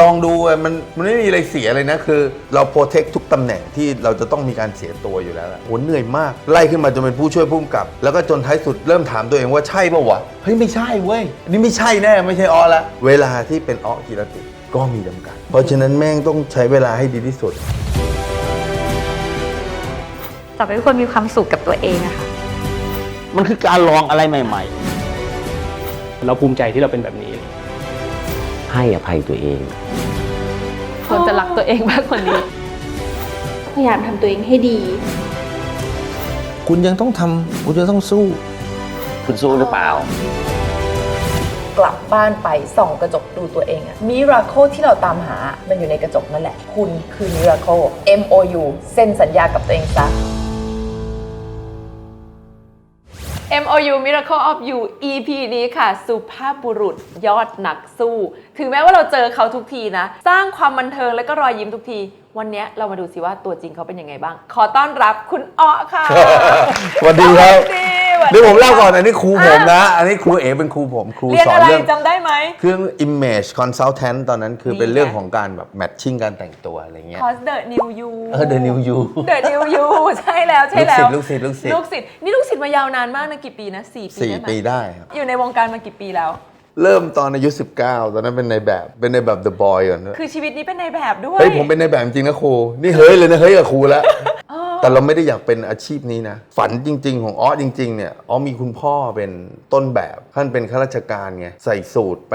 ลองดูอะมันมันไม่มีอะไรเสียเลยนะ คือ เราโปรเทคทุกตำแหน่งที่เราจะต้องมีการเสียตัวอยู่แล้วล่ะโหเหนื่อยมาก ไล่ขึ้นมาจนเป็นผู้ช่วยผู้กำกับ แล้วก็จนท้ายสุดเริ่มถามตัวเองว่าใช่ป่าวะ เฮ้ย ไม่ใช่เว้ยอันนี้ไม่ใช่แน่ ไม่ใช่ออละ เวลาที่เป็นออกิรติก็มีจำกัด เพราะฉะนั้นแม่งต้องใช้เวลาให้ดีที่สุดต่อไปทุกคนมีความสุขกับตัวเองอะค่ะมันคือการลองอะไรใหม่เราภูมิใจที่เราเป็นแบบนี้ๆ ให้อภัยตัวเอง ควรจะรักตัวเองมากกว่านี้ พยายามทำตัวเองให้ดี คุณยังต้องทำคุณยังต้องสู้ คุณสู้หรือเปล่า กลับบ้านไปส่องกระจกดูตัวเองอะมิราโคที่เราตามหา มันอยู่ในกระจกนั่นแหละ คุณคือมิราโค M O U เซ็นสัญญากับตัวเองซะ MOU Miracle of You EP นี้ค่ะ สุภาพบุรุษยอดนักสู้ ถึงแม้ว่าเราเจอเขาทุกทีนะ สร้างความบันเทิงและก็รอยยิ้มทุกที วันนี้เรามาดูสิว่าตัวจริงเขาเป็นยังไงบ้าง ขอต้อนรับคุณอ้อค่ะ สวัสดีครับสวัสดีสวัส เดี๋ยวผมเล่าก่อนอันนี้ครูผมนะ อันนี้ครูเอ๋เป็นครูผมครูเรียนสอนอะไรเรื่องจำได้ไหมเครื่อง image consultant ตอนนั้นคือเป็นนี่ไงเรื่องของการแบบ matching การแต่งตัวอะไรเงี้ย Cause the new you เออ The New You The new you ใช่แล้วใช่แล้วลูกศิษย์ลูกศิษย์ลูลูกกศิศิษษย์ย์นี่ลูกศิษย์มายาวนานมากนะกี่ปีนะสี่ปีสี่ได้ไหมปีได้ครับอยู่ในวงการมากี่ปีแล้วเริ่มตอนอายุ 19 ตอนนั้นเป็นในแบบเป็นในแบบ The Boy ก่อนด้วยคือชีวิตนี้เป็นในแบบด้วย เฮ้ย ผมเป็นในแบบจริงนะครู นี่เฮ้ยเลยนะ เฮ้ยกับครูแล้ว แต่เราไม่ได้อยากเป็นอาชีพนี้นะ ฝันจริง ๆ ของอ้อจริง ๆ เนี่ยอ้อมีคุณพ่อเป็นต้นแบบท่านเป็นข้าราชการไงใส่สูตรไป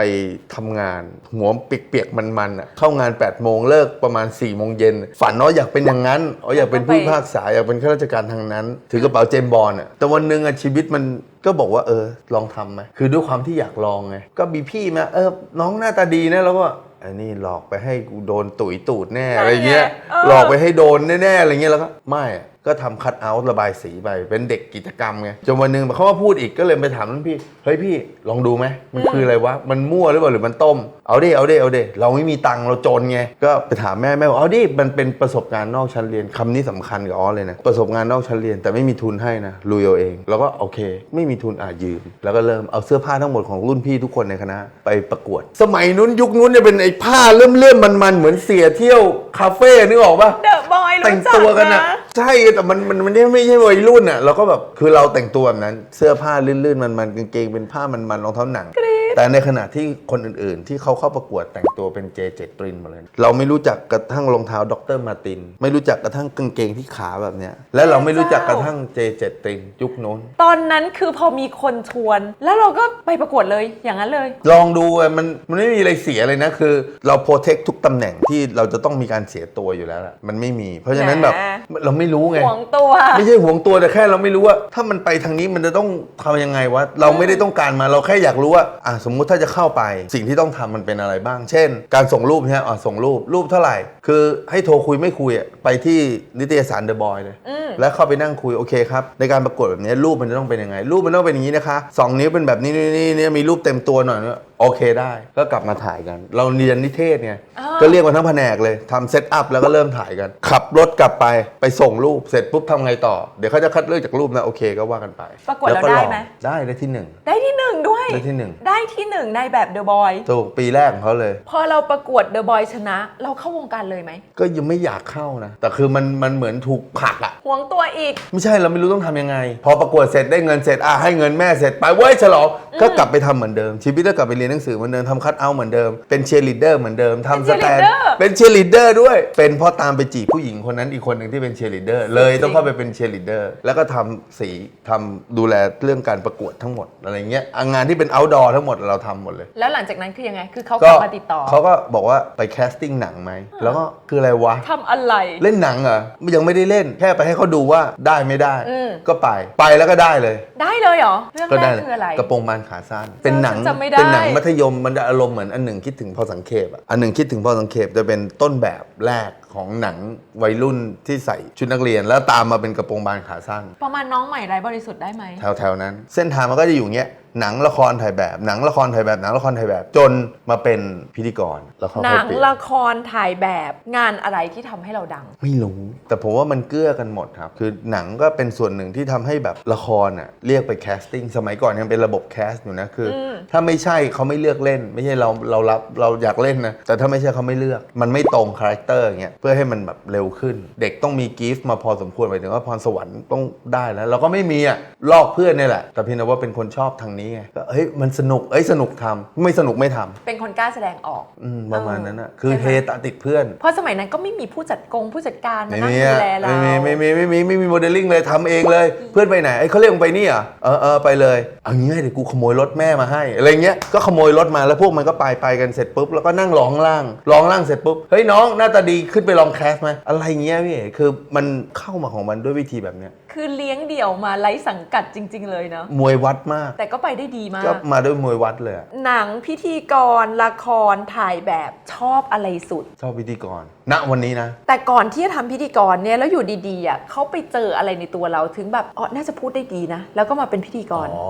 ทำงาน หัวเปียกๆมันๆอะเข้างาน8โมงเลิกประมาณ4โมงเย็นฝันอ้ออยากเป็นอย่างนั้นอ้ออยากเป็นผู้พิพากษาอยากเป็นข้าราชการทางนั้น ถือกระเป๋าเจมบอลอะแต่วันหนึ่งอะชีวิตมันก็บอกว่าเออลองทำไหมคือด้วยความที่อยากลองไงก็มีพี่มาเออน้องหน้าตาดีนะแล้วก็ อ้นี่หลอกไปให้กูโดนตุ๋ยตูดแน่อะไรเงี้ยเออ หลอกไปให้โดนแน่ๆอะไรเงี้ยแล้วก็ไม่อะก็ทำคัดเอาท์ระบายสีไป เป็นเด็กกิจกรรมไงจนวันหนึ่งเขามาพูดอีกก็เลยไปถามรุ่นพี่ เฮ้ยพี่ลองดูไหมมันคืออะไรวะ มันมั่วหรือเปล่าหรือมันต้ม เอาดิเอาดิเอาดิเราไม่มีตังค์เราจนไง ก็ไปถามแม่แม่บอกเอาดิมันเป็นประสบการณ์นอกชั้นเรียนคำนี้สำคัญกับอ๋อเลยนะประสบการณ์นอกชั้นเรียนแต่ไม่มีทุนให้นะลุยเอาเอง แล้วก็โอเค ไม่มีทุนอะยืม แล้วก็เริ่มเอาเสื้อผ้าทั้งหมดของรุ่นพี่ทุกคนในคณะไปประกวด สมัยนู้นยุคนู้นเนี่ยเป็นไอ้ผ้าเลื่อมๆมันๆเหมือนเสียเที่ยวคาเฟ่นึกออกปะเดอะบอยแต่งรู้จักตัวกันอะนะใช่แต่มันมันมันไม่ไม่ใช่วัยรุ่นอะเราก็แบบคือเราแต่งตัวแบบนั้น เสื้อผ้าลื่นๆมันมันกางเกงเป็นผ้ามันมันรองเท้าหนัง แต่ในขณะที่คนอื่นๆ ที่เขาเข้าประกวดแต่งตัวเป็นเจเจตรินหมาเลย เราไม่รู้จักกระทั่งรองเท้าดรมาร์ติน ไม่รู้จักกระทั่งกางเกงที่ขาแบบเนี้ย และเราไม่รู้จักกระทั่งเจเจตรินยุคโน้น ตอนนั้นคือพอมีคนชวน แล้วเราก็ไปประกวดเลยอย่างนั้นเลย ลองดูอะมันมันไม่มีอะไรเสียเลยนะคือ เราโปรเทคทุกตำแหน่งที่เราจะต้องมีการเสียตัวอยู่แล้วล่ะมันไม่มี เพราะฉะนั้นแบบแหมเราไม่รู้ไง ห่วงตัว ไม่ใช่ห่วงตัวแต่แค่เราไม่รู้ว่า ถ้ามันไปทางนี้มันจะต้องทำยังไงวะเราไม่ได้ต้องการมาเราแค่อยากรู้ว่าอะสมมุติถ้าจะเข้าไปสิ่งที่ต้องทำมันเป็นอะไรบ้าง เช่น การส่งรูปเนี่ยอะส่งรูปรูปเท่าไหร่ คือให้โทรคุยไม่คุยอะไปที่นิตยสารเดอะบอยเลยอืมแล้วเข้าไปนั่งคุยโอเคครับในการประกวดแบบนี้รูปมันจะต้องเป็นยังไง รูปมันต้องเป็นอย่างนี้นะคะสองนิ้วเป็นแบบนี้นี่นี่นี่มีรูปเต็มตัวหน่อยเนี่ย โอเคได้ก็กลับมาถ่ายกัน เราเรียนนิเทศไงอ่า ก็เรียกมาทั้งแผนกเลยทำเซตอัพแล้วก็เริ่มถ่ายกัน ขับรถกลับไปไปส่งรูปเสร็จปุ๊บทำไงต่อ เดี๋ยวเขาจะคัดเลือกจากรูปนะโอเคก็ว่ากันไปประกวดแล้วก็ได้ลองไหมได้ได้ที่หนึ่ง ได้ที่หนึ่งด้วย ได้ที่หนึ่ง ได้ที่หนึ่งในแบบเดอะบอยถูกปีแรกของเขาเลย พอเราประกวดเดอะบอยชนะ เราเข้าวงการเลยไหมก็ยังไม่อยากเข้านะ แต่คือมันมันเหมือนถูกผลักอะห่วงตัวอีก ไม่ใช่เราไม่รู้ต้องทำยังไง พอประกวดเสร็จได้เงินเสร็จอะให้เงินแม่เสร็จไปเว้ยฉลองก็กลับไปทำเหมือนเดิมชีวิตก็กลับไปเรียนหนังสือเหมือนเดิมทำคัดเอาท์เหมือนเดิม เป็นเชียร์ลีดเดอร์เหมือนเดิมทำสแตน cheerleader เป็นเชียร์ลีดเดอร์ด้วย เป็นเพราะตามไปจีบผู้หญิงคนนั้นอีกคนหนึ่งที่เป็นเชียร์ลีดเดอร์เลยต้องเข้าไปเป็นเชียร์ลีดเดอร์แล้วก็ทำสีทำดูแลเรื่องการประกวดทั้งหมดอะไรเงี้ยอะงานที่เป็น outdoor ทั้งหมดเราทำหมดเลย แล้วหลังจากนั้นคือยังไง คือเขากลับมาติดต่อเขาก็บอกว่าไปแคสติ้งหนังไหม แล้วก็คืออะไรวะ ทำอะไร เล่นหนังเหรอยังไม่ได้เล่นแค่ไปให้เขาดูว่าได้ไม่ได้ อืม ก็ไปไปแล้วก็ได้เลย ได้เลยเหรอ เรื่องก็แรได้กเลยคืออะไร กระโปรงบานขาสั้น เป็นหนัง จำไม่ได้ เป็นหนังมัธยมมันจะอารมณ์เหมือนอันหนึ่งคิดถึงพอสังเขปอะอันหนึ่งคิดถึงพอสังเขปจะเป็นต้นแบบแรกของหนังวัยรุ่นที่ใส่ชุดนักเรียน แล้วตามมาเป็นกระโปรงบานขาสั้นประมาณน้องใหม่ไร้บริสุทธิ์ได้ไหมแถวๆนั้น เส้นทางมันก็จะอยู่อย่างเงี้ย หนังละครถ่ายแบบหนังละครถ่ายแบบหนังละครถ่ายแบบ จนมาเป็นพิธีกรแล้วเขาหค่นัอยงเปลี่ยนละครถ่ายแบบงานอะไรที่ทำให้เราดัง ไม่รู้ แต่ผมว่ามันเกื้อกันหมดครับ คือหนังก็เป็นส่วนหนึ่งที่ทำให้แบบละครอะเรียกไปแคสติ้งสมัยก่อนยังเป็นระบบแคสอยู่นะคืออมถ้าไม่ใช่เขาไม่เลือกเล่น ไม่ใช่เราเรารับเราอยากเล่นนะแต่ถ้าไม่ใช่เขาไม่เลือก มันไม่ตรงคาแรคเตอร์อย่างเงี้ยเพื่อให้มันแบบเร็วขึ้น เด็กต้องมีกิฟต์มาพอสมควรหมายถึงว่าพรสวรรค์ต้องได้แล้วเราก็ไม่มีอะลอกเพื่อนนี่แหละแต่เพียงแต่ว่าเป็นคนชอบทางนี้ไงก็เฮ้ยมันสนุกเอ้ยสนุกทำไม่สนุกไม่ทำเป็นคนกล้าแสดงออกอืมประมาณนั้นอะคือใช่ไหมเฮตะติดเพื่อนเพราะสมัยนั้นก็ไม่มีผู้จัดกงผู้จัดการมาไม่นั่งมีดูอะแลเราไม่มีไม่มีไม่มีไม่มีโมเดลลิ่งเลยทำเองเลย เพื่อนไปไหนเอ้ยเขาเรียกมึงไปนี่เหรอะเออเออไปเลยเอางี้ไหมเดี๋ยวกูขโมยรถแม่มาให้อะไรเงี้ยก็ขโมยรถมาแล้วพวกมันก็ไปไปกันเสร็จปุ๊บแล้วก็นั่งรอข้างล่างรอข้างล่างเสร็จปุ๊บเฮ้ยน้องหน้าตาดีขึ้นไปลองแคสไหมอะไรเงี้ยพี่เอ๋คือมันเข้ามาของมันด้วยวิธีแบบเนี้ย คือเลี้ยงเดี่ยวมาไร้สังกัดจริง ๆ เลยเนาะมวยวัดมาก แต่ก็ไปได้ดีมาก ก็มาด้วยมวยวัดเลยอะหนังพิธีกรละครถ่ายแบบชอบอะไรสุด ชอบพิธีกรณวันนี้นะ แต่ก่อนที่จะทำพิธีกรเนี่ยแล้วอยู่ดีๆอะเขาไปเจออะไรในตัวเราถึงแบบอ๋อน่าจะพูดได้ดีนะ แล้วก็มาเป็นพิธีกร อ๋อ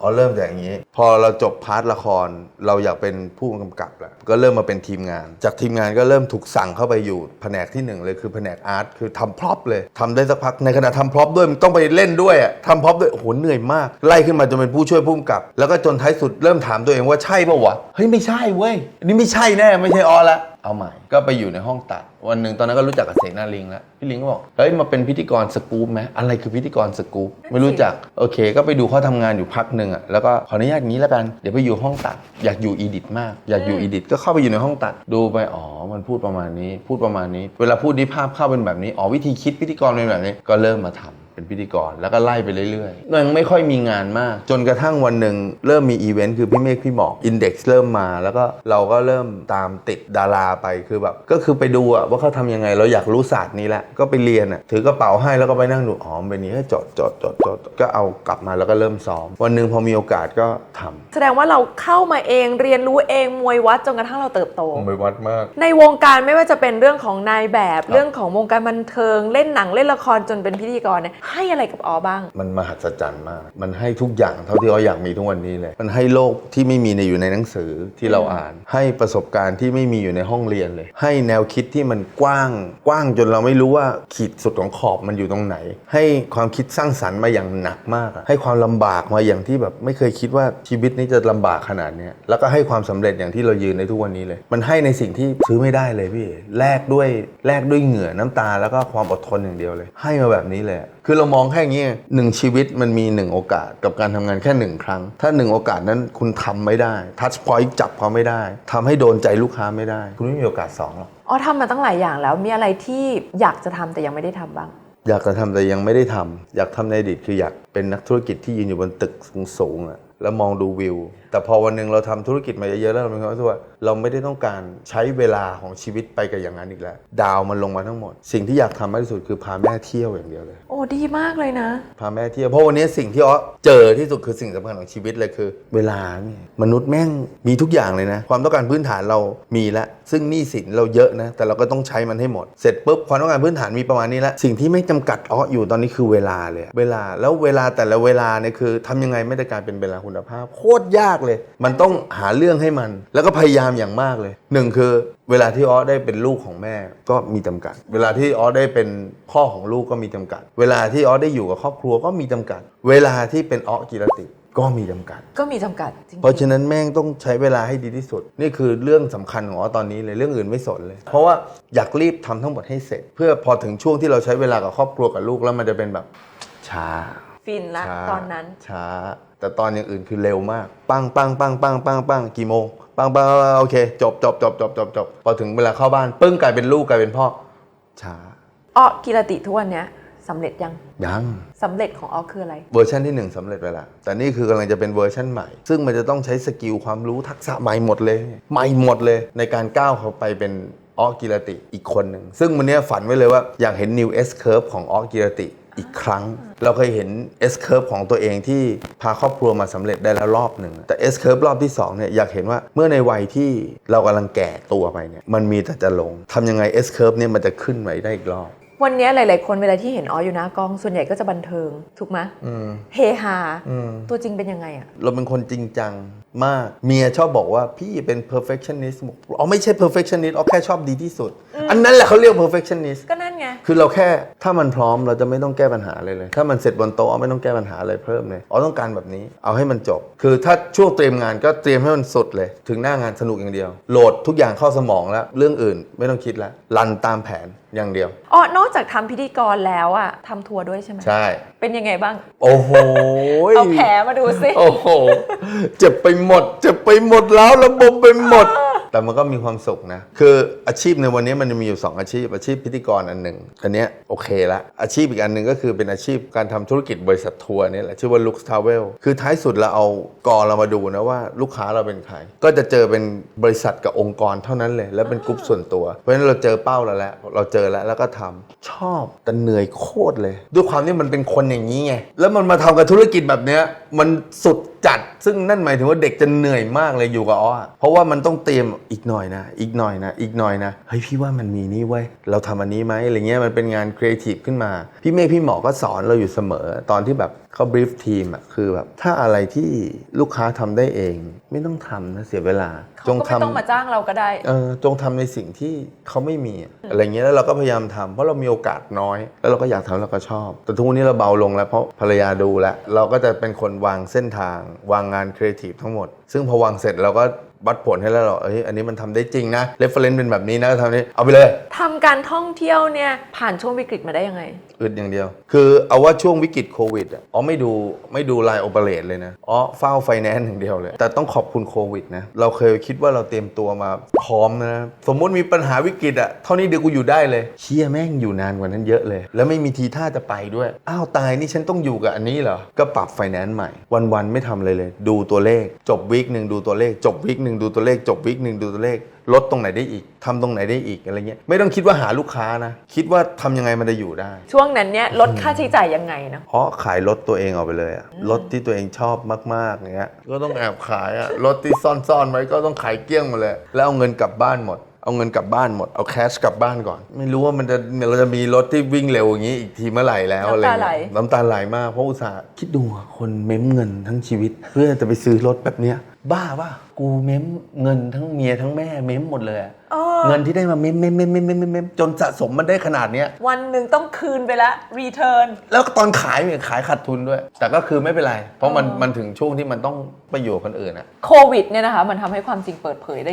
อ๋อเริ่มจากอย่างนี้ พอเราจบพาร์ทละครเราอยากเป็นผู้กำกับแหละก็เริ่มมาเป็นทีมงาน จากทีมงานก็เริ่มถูกสั่งเข้าไปอยู่แผนกที่หนึ่งเลยคือแผนกอาร์ตคือทำพร็อพเลยทำได้สักพักในขณะทำพร็อพด้วยมันต้องไปเล่นด้วยอะทำพร็อพด้วยโอ้โหเหนื่อยมาก ไล่ขึ้นมาจนเป็นผู้ช่วยผู้กำกับ แล้วก็จนท้ายสุดเริ่มถามตัวเองว่าใช่ปะวะเฮ้ยไม่ใช่เว้ยอันนี้ไม่ใช่แน่ไม่ใช่ออละ เอาใหม่ ก็ไปอยู่ในห้องตัด วันหนึ่งตอนนั้นก็รู้จักกับเสนาลิงแล้วพี่ลิงก็บอกเฮ้ยมาเป็นพิธีกรสกู๊ปไหมอะไรคือพิธีกรสกู๊ปไม่รู้จักโอเค ก็ไปดูเขาทำงานอยู่พักหนึ่งอะแล้วก็ขออนุญาตอย่างนี้แล้วกันเดี๋ยวไปอยู่ห้องตัด อยากอยู่อีดิทมากอยากอยู่อีดิทก็เข้าไปอยู่ในห้องตัดดูไปอ๋อมันพูดประมาณนี้ พูดประมาณนี้ เวลาพูดนี้ภาพเข้าเป็นแบบนี้อ๋อวิธีคิดพิธีกรเป็นแบบนี้ก็เริ่มมาทำเป็นพิธีกรแล้วก็ไล่ไปเรื่อยๆยังไม่ค่อยมีงานมาก จนกระทั่งวันหนึ่งเริ่มมีอีเวนต์คือพี่เมฆพี่หมอกอินเด็กซ์เริ่มมา แล้วก็เราก็เริ่มตามติดดาราไปคือแบบ ก็คือไปดูอะว่าเขาทำยังไงเราอยากรู้ศาสตร์นี้แหละก็ไปเรียนอะถือกระเป๋าให้แล้วก็ไปนั่งดูอ๋อเป็นอย่างนี้ก็จดจดจดจดก็เอากลับมาแล้วก็เริ่มซ้อม วันหนึ่งพอมีโอกาสก็ทำแสดงว่าเราเข้ามาเองเรียนรู้เองมวยวัดจนกระทั่งเราเติบโตไปวัดมาก ในวงการไม่ว่าจะเป็นเรื่องของนายแบบเรื่องของวงการบันเทิงเล่นหนังเล่นละครจนเป็นพิธีกรเนี่ยให้อะไรกับออบ้าง มันมหัศจรรย์มาก มันให้ทุกอย่างเท่าที่เราอยากมีทุกวันนี้เลย มันให้โลกที่ไม่มีในอยู่ในหนังสือที่เราอ่าน ให้ประสบการณ์ที่ไม่มีอยู่ในห้องเรียนเลย ให้แนวคิดที่มันกว้าง กว้างจนเราไม่รู้ว่าขีดสุดของขอบมันอยู่ตรงไหน ให้ความคิดสร้างสรรค์มาอย่างหนักมากอะให้ความลำบากมาอย่างที่แบบไม่เคยคิดว่าชีวิตนี้จะลำบากขนาดนี้ แล้วก็ให้ความสำเร็จอย่างที่เรายืนในทุกวันนี้เลย มันให้ในสิ่งที่ซื้อไม่ได้เลยพี่ แลกด้วย แลกด้วยเหงื่อน้ำตา แล้วก็ความอดทนอย่างเดียวเลย ให้มาแบบนี้เลยคือเรามองแค่อย่างนี้หนึ่งชีวิตมันมีหนึ่งโอกาสกับการทำงานแค่หนึ่งครั้ง ถ้าหนึ่งโอกาสนั้นคุณทำไม่ได้ ทัชพอยต์จับเขาไม่ได้ทำให้โดนใจลูกค้าไม่ได้ คุณไม่มีโอกาสสองหรอกอ๋อทำมาตั้งหลายอย่างแล้วมีอะไรที่อยากจะทำแต่ยังไม่ได้ทำบ้างอยากจะทำแต่ยังไม่ได้ทำอยากทำในอดีตคืออยากเป็นนักธุรกิจที่ยืนอยู่บนตึกสูงๆอะ แล้วมองดูวิว แต่พอวันหนึ่งเราทำธุรกิจมาเยอะๆแล้วเรามีความรู้สึกว่าเราไม่ได้ต้องการใช้เวลาของชีวิตไปกับอย่างนั้นอีกแล้ว ดาวมันลงมาทั้งหมด สิ่งที่อยากทำมากที่สุดคือพาแม่เที่ยวอย่างเดียวเลย โอ้ดีมากเลยนะ พาแม่เที่ยวเพราะวันนี้สิ่งที่อ้อเจอที่สุดคือสิ่งสำคัญของชีวิตเลยคือ เวลาเนี่ยมนุษย์แม่งมีทุกอย่างเลยนะ ความต้องการพื้นฐานเรามีแล้วซึ่งหนี้สินเราเยอะนะ แต่เราก็ต้องใช้มันให้หมด เสร็จปุ๊บความต้องการพื้นฐานมีประมาณนี้แล้วสิ่งที่ไม่จำกัดอ้ออยู่ตอนนี้คือเวลาเลยเวลาแล้วเวลาแต่ละเวลาเนี่ยคือทำยังไงไม่ได้กลายเป็นเวลาคุณภาพ โคตรยากเลย มันต้องหาเรื่องให้มัน แล้วก็พยายามอย่างมากเลยหนึ่งคือเวลาที่ออสได้เป็นลูกของแม่ก็มีจำกัด เวลาที่ออสได้เป็นพ่อของลูกก็มีจำกัด เวลาที่ออสได้อยู่กับครอบครัวก็มีจำกัด เวลาที่เป็นออสกิรติก็มีจำกัด ก็มีจำกัดจริงๆเพราะฉะนั้นแม่งต้องใช้เวลาให้ดีที่สุด นี่คือเรื่องสำคัญของออสตอนนี้เลยเรื่องอื่นไม่สนเลย เพราะว่าอยากรีบทำทั้งหมดให้เสร็จ เพื่อพอถึงช่วงที่เราใช้เวลากับครอบครัวกับลูกแล้วมันจะเป็นแบบช้า ฟินละช้าตอนนั้น ช้า แต่ตอนอย่างอื่นคือเร็วมาก ปังปังปังปังปังปังกี่โมงปังปังโอเค จบจบจบจบจบจบพอถึงเวลาเข้าบ้านปึ้งกลายเป็นลูกกลายเป็นพ่อ ช้า อ้อกิรติทุกวันเนี้ยสำเร็จยังยังสำเร็จของอ้อคืออะไร เวอร์ชันที่1สำเร็จไปแล้วแต่นี่คือกำลังจะเป็นเวอร์ชันใหม่ ซึ่งมันจะต้องใช้สกิลความรู้ทักษะใหม่หมดเลย ใหม่หมดเลย ในการก้าวเข้าไปเป็นออกกิรติอีกคนหนึ่งซึ่งวันเนี้ยฝันไว้เลยว่าอยากเห็น New S Curve ของออกกิรติ อีกครั้ง เราเคยเห็น S Curve ของตัวเองที่พาครอบครัวมาสำเร็จได้แล้วรอบหนึ่ง แต่ S Curve รอบที่2เนี่ยอยากเห็นว่าเมื่อในวัยที่เรากำลังแก่ตัวไปเนี่ยมันมีแต่จะลงทำยังไง S Curve เนี่ยมันจะขึ้นไปได้อีกรอบวันนี้หลาย ๆ คนเวลาที่เห็นอออยู่หน้ากล้องส่วนใหญ่ก็จะบันเทิง ถูกไหมอืมเฮฮาอืมตัวจริงเป็นยังไงอะเราเป็นคนจริงจัง มาก เมียชอบบอกว่าพี่เป็น perfectionist บอกอ๋อไม่ใช่ perfectionist อ๋อแค่ชอบดีที่สุด อันนั้นแหละเขาเรียก perfectionist ก็นั่นไง คือเราแค่ถ้ามันพร้อมเราจะไม่ต้องแก้ปัญหาเลยเลย ถ้ามันเสร็จบนโต๊ะไม่ต้องแก้ปัญหาอะไรเพิ่มเลยอ๋อต้องการแบบนี้ เอาให้มันจบ คือถ้าช่วงเตรียมงานก็เตรียมให้มันสุดเลย ถึงหน้างานสนุกอย่างเดียว โหลดทุกอย่างเข้าสมองแล้ว เรื่องอื่นไม่ต้องคิดแล้วรันตามแผนอย่างเดียวอ๋อนอกจากทำพิธีกรแล้วอะทำทัวร์ด้วยใช่ไหมใช่ เป็นยังไงบ้าง โอ้โหเอาแผลมาดูสิ โอ้โห เจ็บไปหมดเจ็บไปหมดแล้วระบบไปหมด แต่มันก็มีความสุขนะ คืออาชีพในวันนี้มันจะมีอยู่ 2 อาชีพ อาชีพพิธีกรอันหนึ่งอันเนี้ยโอเคละอาชีพอีกอันหนึ่งก็คือเป็นอาชีพการทำธุรกิจบริษัททัวร์เนี่ยแหละชื่อว่า Lux Travel คือท้ายสุดเราเอากอเรามาดูนะว่าลูกค้าเราเป็นใคร ก็จะเจอเป็นบริษัทกับองค์กรเท่านั้นเลย แล้วเป็นกลุ่มส่วนตัว เพราะฉะนั้นเราเจอเป้าเราแล้วเราเจอแล้วแล้วก็ทำชอบแต่เหนื่อยโคตรเลย ด้วยความที่มันเป็นคนอย่างนี้ไงแล้วมันมาทำกับธุรกิจแบบเนี้ยมันสุด จัด ซึ่งนั่นหมายถึงว่าเด็กจะเหนื่อยมากเลยอยู่กับอ้อเพราะว่ามันต้องเตรียมอีกหน่อยนะ อีกหน่อยนะ อีกหน่อยนะเฮ้ยพี่ว่ามันมีนี่เว้ยเราทำอันนี้ไหมอะไรเงี้ยมันเป็นงานครีเอทีฟขึ้นมา พี่เมฆพี่หมอก็สอนเราอยู่เสมอตอนที่แบบ เขาบรีฟทีมอะคือแบบถ้าอะไรที่ลูกค้าทำได้เอง ไม่ต้องทำนะเสียเวลาเขาก็ไม่ต้องมาจ้างเราก็ได้เออจงทำในสิ่งที่เขาไม่มีอะอะไรเงี้ยแล้วเราก็พยายามทำเพราะเรามีโอกาสน้อย แล้วเราก็อยากทำเราก็ชอบ แต่ทุกวันนี้เราเบาลงแล้วเพราะภรรยาดูแล้วเราก็จะเป็นคนวางเส้นทาง วางงานครีเอทีฟทั้งหมด ซึ่งพอวางเสร็จเราก็ วัดผลให้แล้วเราเอ้ยอันนี้มันทำได้จริงนะเรฟเฟรนซ์เป็นแบบนี้นะทำนี้เอาไปเลยทำการท่องเที่ยวเนี่ยผ่านช่วงวิกฤตมาได้ยังไงอึดอย่างเดียว คือเอาว่าช่วงวิกฤตโควิดอะอ๋อไม่ดูไม่ดูไลน์โอเปเรตเลยนะอ๋อเฝ้าไฟแนนซ์อย่างเดียวเลย แต่ต้องขอบคุณโควิดนะเราเคยคิดว่าเราเตรียมตัวมาพร้อมนะสมมุติมีปัญหาวิกฤตอะเท่านี้เดี๋ยวกูอยู่ได้เลยเชี่ยแม่งอยู่นานกว่านั้นเยอะเลย แล้วไม่มีทีท่าจะไปด้วยอ้าวตายนี่ฉันต้องอยู่กับอันนี้เหรอก็ปรับไฟแนนซ์ใหม่ วันๆไม่ทำเลยเลย ดูตัวเลข จบวิกหนึ่งดูตัวเลข จบวิกหนึ่งดูตัวเลขจบวิกหนึ่งดูตัวเลขลดตรงไหนได้อีกทำตรงไหนได้อีกอะไรเงี้ยไม่ต้องคิดว่าหาลูกค้านะ คิดว่าทำยังไงมันจะอยู่ได้ ช่วงนั้นเนี่ยลดค่าใช้จ่ายยังไงเนาะเพราะขายรถตัวเองออกไปเลยอะรถที่ตัวเองชอบมากๆอย่างเงี้ยก็ต้องแอบขายอะรถที่ซ่อนๆไว้ก็ต้องขายเกลี้ยงหมาเลยแล้วเอาเงินกลับบ้านหมดเอาเงินกลับบ้านหมด เอาแคชกลับบ้านก่อน ไม่รู้ว่ามันจะเราจะมีรถที่วิ่งเร็วอย่างนี้อีกทีเมื่อไหร่แล้วอะไรน้ำตาไหลเงี้ยน้ำตาไหลมากเพราะอุตส่าห์คิดดูอะคนเม้มเงินทั้งชีวิต เพื่อจะไปซื้อรถแบบเนี้ย บ้าป่ะกูเม้มเงินทั้งเมียทั้งแม่เม้มหมดเลยอะเออเงินที่ได้มาเม้มเม้มเม้มเม้มเม้มเม้มจนสะสมมันได้ขนาดเนี้ย วันหนึ่งต้องคืนไปละรีเทิร์น แล้วตอนขายเนี่ยขายขาดทุนด้วย แต่ก็คือไม่เป็นไร เพราะมันมันถึงช่วงที่มันต้องไปอยู่กับคนอื่นอะ โควิดเนี่ยนะคะ มันทำให้ความจริงเปิดเผยได้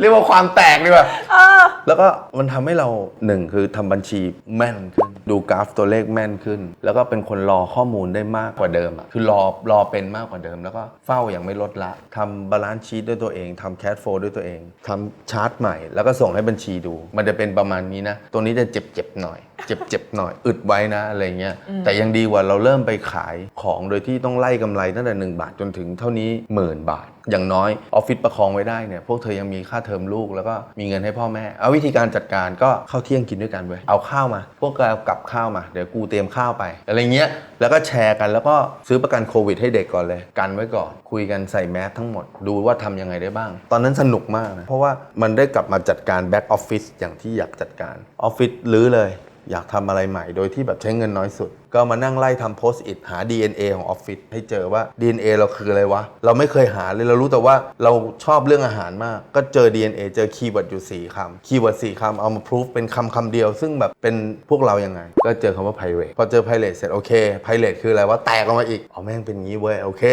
เรียกว่าความแตกดีกว่า เออ แล้วก็มันทำให้เราหนึ่งคือทำบัญชีแม่นขึ้น ดูกราฟตัวเลขแม่นขึ้น แล้วก็เป็นคนรอข้อมูลได้มากกว่าเดิมอะคือรอรอเป็นมากกว่าเดิม แล้วก็เฝ้าอย่างไม่ลดละทำบาลานซ์ชีตด้วยตัวเองทำแคชโฟด้วยตัวเองทำชาร์ตใหม่ แล้วก็ส่งให้บัญชีดู มันจะเป็นประมาณนี้นะ ตัวนี้จะเจ็บเจ็บๆหน่อย เจ็บเจ็บๆหน่อย อึดไว้นะอะไรเงี้ยแต่ยังดีกว่าเราเริ่มไปขายของโดยที่ต้องไล่กำไรตั้งแต่1บาทจนถึงเท่านี้หมื่นบาท อย่างน้อยออฟฟิศประคองไว้ได้เนี่ยพวกเธอยังมีค่าเทอมลูกแล้วก็มีเงินให้พ่อแม่ เอาวิธีการจัดการก็เข้าเที่ยงกินด้วยกันเว้ยเอาข้าวมา พวกเรากลับับข้าวมา เดี๋ยวกูเตรียมข้าวไป อะไรเงี้ย แล้วก็แชร์กันแล้วก็ซื้อประกันโควิดให้เด็กก่อนเลย กันไว้ก่อน คุยกันใส่แมสทั้งหมด ดูว่าทำยังไงได้บ้าง ตอนนั้นสนุกมากนะ เพราะว่ามันได้กลับมาจัดการแบ็กออฟฟิศอย่างที่อยากจัดการ ออฟฟิศรื้อเลย อยากทำอะไรใหม่ โดยที่แบบใช้เงินน้อยสุดก็มานั่งไล่ทำโพสต์อิทหา DNA ของออฟฟิศให้เจอว่า DNA เราคืออะไรวะ เราไม่เคยหาเลย เรารู้แต่ว่าเราชอบเรื่องอาหารมาก ก็เจอ DNA เจอคีย์เวิร์ดอยู่ 4คำคีย์เวิร์ด4คำเอามาพิสูจเป็นคำคำเดียว ซึ่งแบบเป็นพวกเรายังไง ก็เจอคำว่า pirate พอเจอ pirate เสร็จโอเค pirate คืออะไรวะแตกออกมาอีกอ๋อแม่งเป็นงี้เว้ยโอเค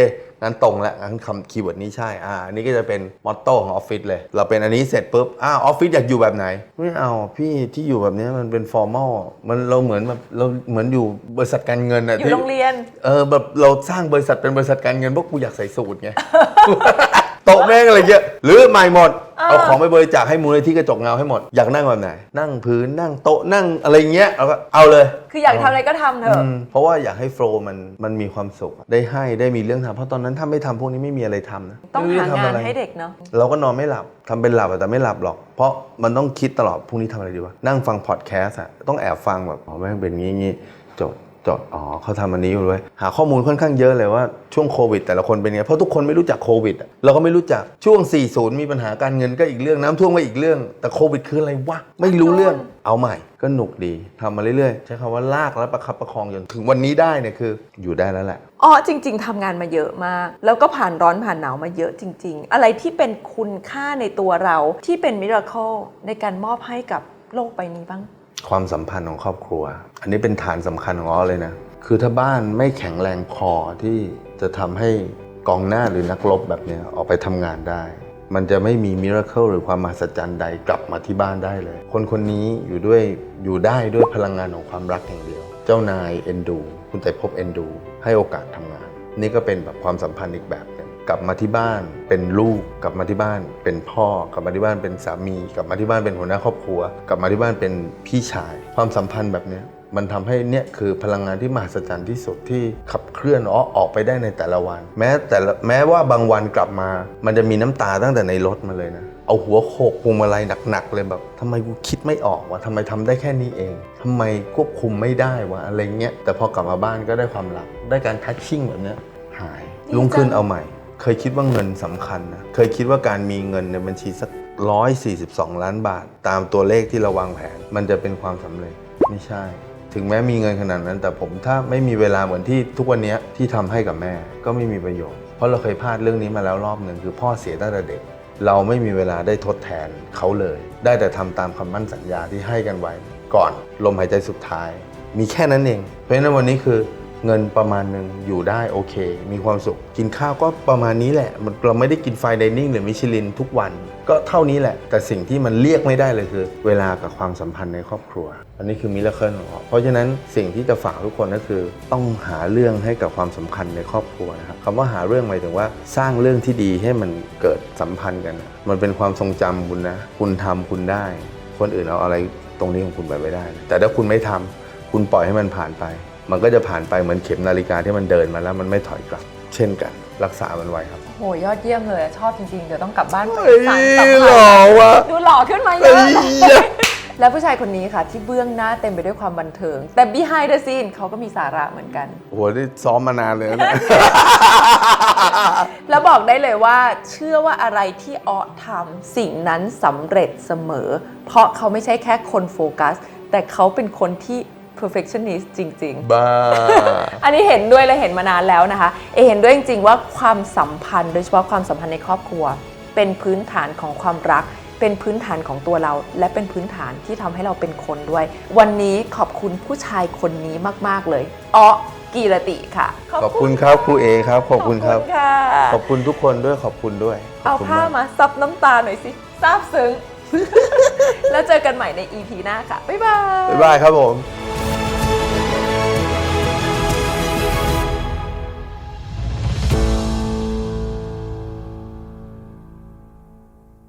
งั้นตรงแล้วงั้นคำคีย์เวิร์ดนี้ใช่อ่าอันนี้ก็จะเป็นมอตโต้ของออฟฟิศเลย เราเป็นอันนี้เสร็จปุ๊บอ้าวออฟฟิศอยากอยู่แบบไหนไม่เอาพี่ที่อยู่แบบนี้มันเป็นฟอร์มอลมันเราเหมือนแบบเราเหมือนอยู่บริษัทการเงินอะอยู่ที่โรงเรียน เออแบบเราสร้างบริษัทเป็นบริษัทการเงินพวกกูอยากใส่สูตรไง โต๊ะแม่งอะไรเงี้ยหรือใหม่หมด เอาของไปบริจาคให้มูลนิธิกระจกเงาให้หมด อยากนั่งแบบไหน นั่งพื้นนั่งโต๊ะนั่งอะไรเงี้ยเราก็เอาเลย คืออยากทำอะไรก็ทำเถอะ อืมเพราะว่าอยากให้โฟล์มันมันมีความสุขได้ให้ได้มีเรื่องทำเพราะตอนนั้นถ้าไม่ทำพวกนี้ไม่มีอะไรทำนะต้องไม่รู้หาจะทำงานอะไร ให้เด็กเนาะ เราก็นอนไม่หลับทำเป็นหลับอะแต่ไม่หลับหรอก เพราะมันต้องคิดตลอดพรุ่งนี้ทำอะไรดีวะ นั่งฟังพอดแคสต์อะต้องแอบฟังแบบอ๋อแม่งเป็นงี้งี้จบ จดอ๋อเขาทำอันนี้อยู่ด้วยหาข้อมูลค่อนข้างเยอะเลยว่าช่วงโควิด แต่ละคนเป็นไงเพราะทุกคนไม่รู้จักโควิดอะเราก็ไม่รู้จักช่วง 40 มีปัญหาการเงินก็อีกเรื่องน้ำท่วมก็อีกเรื่อง แต่โควิดคืออะไรวะไม่รู้เรื่องเอาใหม่ก็หนุกดีทำมาเรื่อยๆ ใช้คำว่าลากและประคับประคองจนถึงวันนี้ได้เนี่ยคืออยู่ได้แล้วแหละอ๋อจริง ๆทำงานมาเยอะมาก แล้วก็ผ่านร้อนผ่านหนาวมาเยอะจริง ๆ อะไรที่เป็นคุณค่าในตัวเราที่เป็นมิราเคิลในการมอบให้กับโลกใบนี้บ้าง ความสัมพันธ์ของครอบครัว อันนี้เป็นฐานสำคัญของอ้อเลยนะ คือถ้าบ้านไม่แข็งแรงพอที่จะทำให้กองหน้าหรือนักรบแบบนี้ออกไปทำงานได้ มันจะไม่มีมิราเคิลหรือความมหัศจรรย์ใดกลับมาที่บ้านได้เลย คนคนนี้อยู่ด้วยอยู่ได้ด้วยพลังงานของความรักอย่างเดียว เจ้านายเอ็นดู คุณไต่ภพเอ็นดู ให้โอกาสทำงาน นี่ก็เป็นแบบความสัมพันธ์อีกแบบ กลับมาที่บ้านเป็นลูก กลับมาที่บ้าน เป็นพ่อ กลับมาที่บ้านเป็นสามี กลับมาที่บ้านเป็นหัวหน้าครอบครัว กลับมาที่บ้านเป็นพี่ชาย ความสัมพันธ์แบบเนี้ยมันทำให้เนี่ยคือพลังงานที่มหัศจรรย์ที่สุดที่ขับเคลื่อนอ้อออกไปได้ในแต่ละวัน แม้แต่ละแม้ว่าบางวันกลับมา มันจะมีน้ำตาตั้งแต่ในรถมาเลยนะเอาหัวโขกพวงมาลัยหนักๆเลยแบบทำไมกูคิดไม่ออกวะทำไมทำได้แค่นี้เองทำไมควบคุมไม่ได้วะอะไรเงี้ยแต่พอกลับมาบ้านก็ได้ความรักได้การทัชชิ่งแบบเนี้ยหายดีลุงขึ้นจังเอาใหม่ เคยคิดว่าเงินสำคัญนะ เคยคิดว่าการมีเงินในบัญชีสัก 142 ล้านบาท ตามตัวเลขที่เราวางแผน มันจะเป็นความสำเร็จ ไม่ใช่ ถึงแม้มีเงินขนาดนั้น แต่ผมถ้าไม่มีเวลาเหมือนที่ทุกวันนี้ที่ทำให้กับแม่ ก็ไม่มีประโยชน์ เพราะเราเคยพลาดเรื่องนี้มาแล้วรอบหนึ่งคือพ่อเสียตั้งแต่เด็ก เราไม่มีเวลาได้ทดแทนเขาเลย ได้แต่ทำตามคำมั่นสัญญาที่ให้กันไว้ ก่อนลมหายใจสุดท้าย มีแค่นั้นเอง เพราะฉะนั้นวันนี้คือ เงินประมาณหนึ่งอยู่ได้โอเค มีความสุข กินข้าวก็ประมาณนี้แหละ มันเราไม่ได้กินไฟน์ไดนิ่งหรือมิชลินทุกวัน ก็เท่านี้แหละ แต่สิ่งที่มันเรียกไม่ได้เลยคือ เวลากับความสัมพันธ์ในครอบครัว อันนี้คือมิราเคิลของเราเพราะฉะนั้นสิ่งที่จะฝากทุกคนก็คือ ต้องหาเรื่องให้กับความสำคัญในครอบครัวนะครับคำว่าหาเรื่องหมายถึงว่าสร้างเรื่องที่ดีให้มันเกิดสัมพันธ์กัน มันเป็นความทรงจำคุณนะ คุณทำคุณได้ คนอื่นเอาอะไรตรงนี้ของคุณไปไม่ได้ แต่ถ้าคุณไม่ทำคุณปล่อยให้มันผ่านไป มันก็จะผ่านไปเหมือนเข็มนาฬิกาที่มันเดินมาแล้วมันไม่ถอยกลับ เช่นกัน รักษามันไว้ครับ โหยอดเยี่ยมเลยอะชอบจริงๆ เดี๋ยวต้องกลับบ้านไปเฮ้ยสานสัมหล่พัอนธ์วะดูหล่อขึ้นมาเยเฮ้อะยเลยและผู้ชายคนนี้ค่ะ ที่เบื้องหน้าเต็มไปด้วยความบันเทิง แต่ behind the scene เขาก็มีสาระเหมือนกันโอ้โหนี่ซ้อมมานานเลยนะเนี่ยแล้วบอกได้เลยว่า เชื่อว่าอะไรที่ออทำสิ่งนั้นสำเร็จเสมอ เพราะเขาไม่ใช่แค่คนโฟกัส แต่เขาเป็นคนที่ perfectionist จริงๆบ้าอันนี้เห็นด้วยและเห็นมานานแล้วนะคะ เอเห็นด้วยจริง ๆ ว่าความสัมพันธ์ โดยเฉพาะความสัมพันธ์ในครอบครัว เป็นพื้นฐานของความรัก เป็นพื้นฐานของตัวเรา และเป็นพื้นฐานที่ทำให้เราเป็นคนด้วย วันนี้ขอบคุณผู้ชายคนนี้มาก ๆ เลยอ๋อกีรติค่ะขอบคุณครับครูเอครับ ขอบคุณครับ ขอบคุณค่ะ ขอบคุณทุกคนด้วยขอบคุณด้วยขเอาบคุณผ้ามมาซับน้ำตาหน่อยสิซาบซึ้ง แล้วเจอกันใหม่ใน EP หน้าค่ะ บ๊ายบาย บ๊ายบายครับผม